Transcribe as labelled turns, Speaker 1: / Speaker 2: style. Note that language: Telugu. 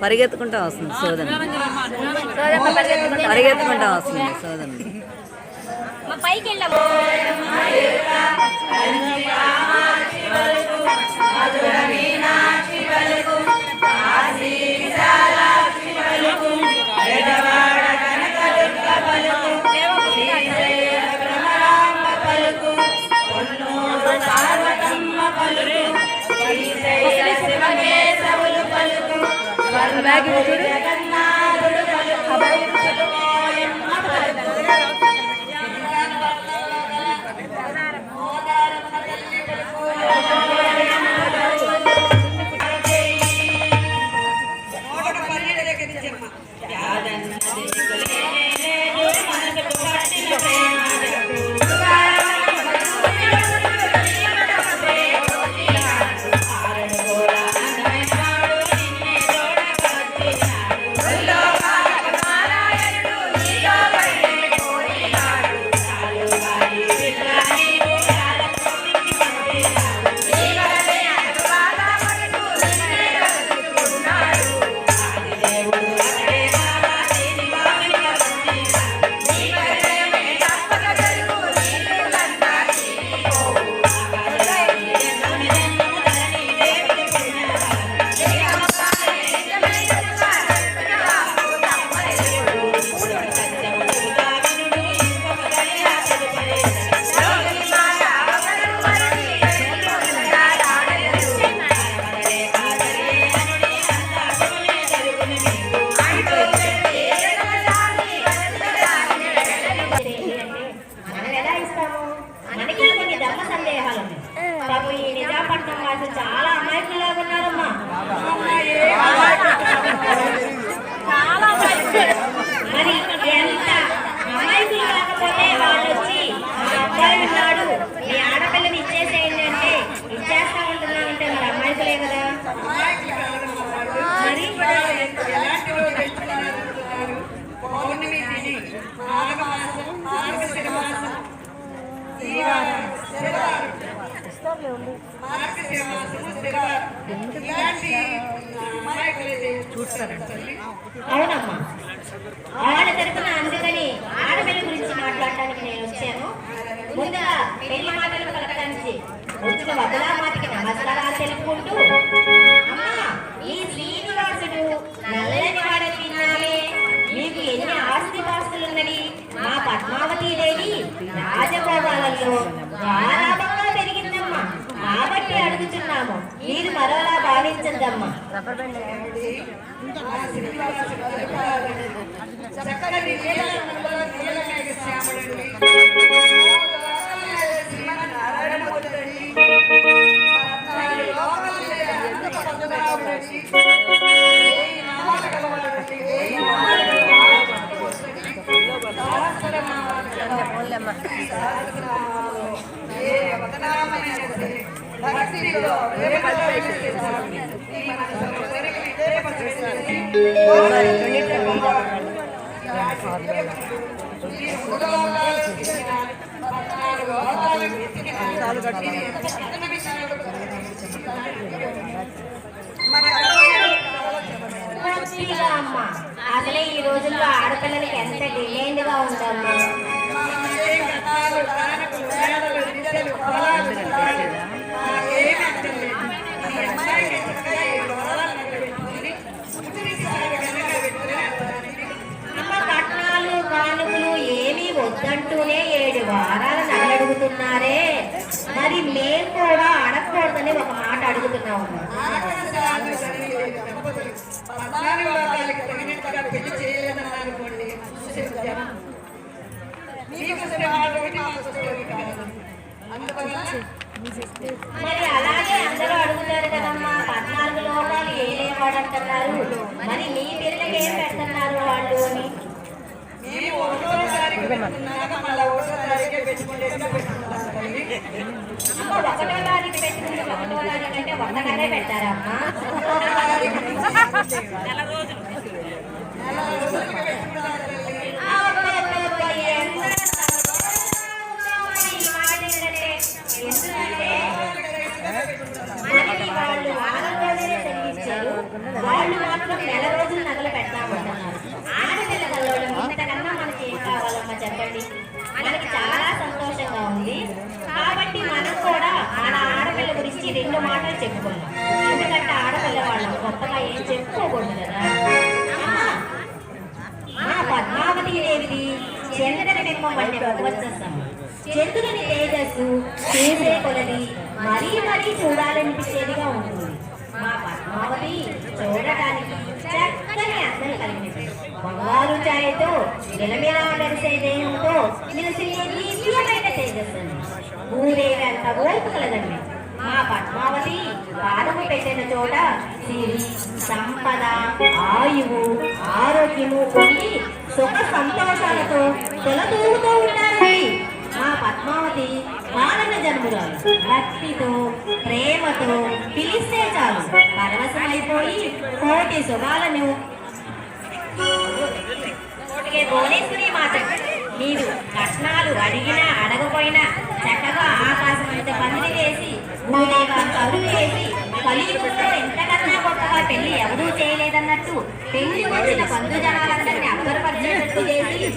Speaker 1: పరిగెత్తుకుంటా వస్తుంది సోదన పరిగెత్తుకుంటా వస్తుంది సోదన
Speaker 2: పైకి వెళ్ళాము আগে నిజాపట్నం చాలా అమాయకులాగా ఉన్నారమ్మా మరి ఎంత అమాయకులు కాకపోతే వాళ్ళు వచ్చి మా అబ్బాయి ఉన్నాడు మీ ఆడపిల్లని ఇచ్చేసేయండి అంటే ఇచ్చేస్తా మరి అమాయకులే కదా మరి అవునమ్మా. వాళ్ళ తరఫున అందుకని ఆడపిల్ల గురించి మాట్లాడటానికి నేను వచ్చాను. ముందుగా పెళ్ళి మాటలు కలపడానికి వచ్చిన వదలామాటికి నమస్కారాలు తెలుపుకుంటూ అమ్మా ఈ శ్రీనివాసుడు నల్లని వాడని విన్నామే మీకు ఎన్ని ఆస్తి పాస్తులున్నవి మా పద్మావతి దేవి రాజభోగాలలో కాబట్టి అడుగుతున్నాము. మీరు మరోలా భావించద్దమ్మా.
Speaker 3: ఏ అవతనామైన సరే భక్తిలో ఈ
Speaker 2: మంచిగా అమ్మా అసలే ఈ రోజుల్లో ఆడపిల్లలకి ఎంత డిమాండ్గా ఉందమ్మా.
Speaker 3: అందువల్ల
Speaker 2: మరి అలాగే అందరూ అడుగుతారు కదమ్మా పద్నాలుగు లోకాలు ఏ వాడంటున్నారు మరి మీ పిల్లలకి ఏం పెడుతున్నారు వాళ్ళు అని
Speaker 3: ఒకటో తారీఖు పెట్టుకుంటే
Speaker 2: అంటే వందగానే పెట్టారమ్మా.
Speaker 3: నెల
Speaker 2: రోజులే. వాళ్ళు మాత్రం నెల రోజులు నగలు పెడతామంటున్నారు గురించి రెండు మాటలు చెప్పుకుందాం. ఎందుకంటే ఆడపిల్ల వాళ్ళం గొప్పగా ఏం చెప్పుకోకూడదు కదా? పద్మావతి దేవిది చంద్రని బింబం వంటి భగవత్సవం చంద్రుని తేజస్సు చూసే కొలది మరీ మరీ చూడాలనిపించేదిగా ఉంటుంది. మా పద్మావతి చూడటానికి చక్కని అర్థం కలిగినది. బంగారు ఛాయతో నిలమిలా మెరిసే దేహంతో నిలిసిన దివ్యమైన తేజస్సు అంత ఓర్పు కలదండి ఆ పద్మావతి పాదము పెట్టిన చోట సిరి సంపద ఆయువు ఆరోగ్యము పొంది సుఖ సంతోషాలతో తొలతూగుతూ ఉంటారండి ఆ పద్మావతి పాలన జన్మురాలు భక్తితో ప్రేమతో పిలిస్తే చాలు. పరవశమైపోయి కోటి శుభాలను. కోటికే భువనేశ్వరి మాత మీరు కట్నాలు అడిగినా అడగపోయినా చక్కగా ఆకాశం అంత పందిరి వేసి భూదేవాంత వేసి కలియుగంలో ఎంతకన్నా గొప్పగా పెళ్ళి ఎవరూ చేయలేదన్నట్టు పెళ్ళి వచ్చిన బంధు జనాలందరినీ అబ్బరపరిచేటట్టు చేసి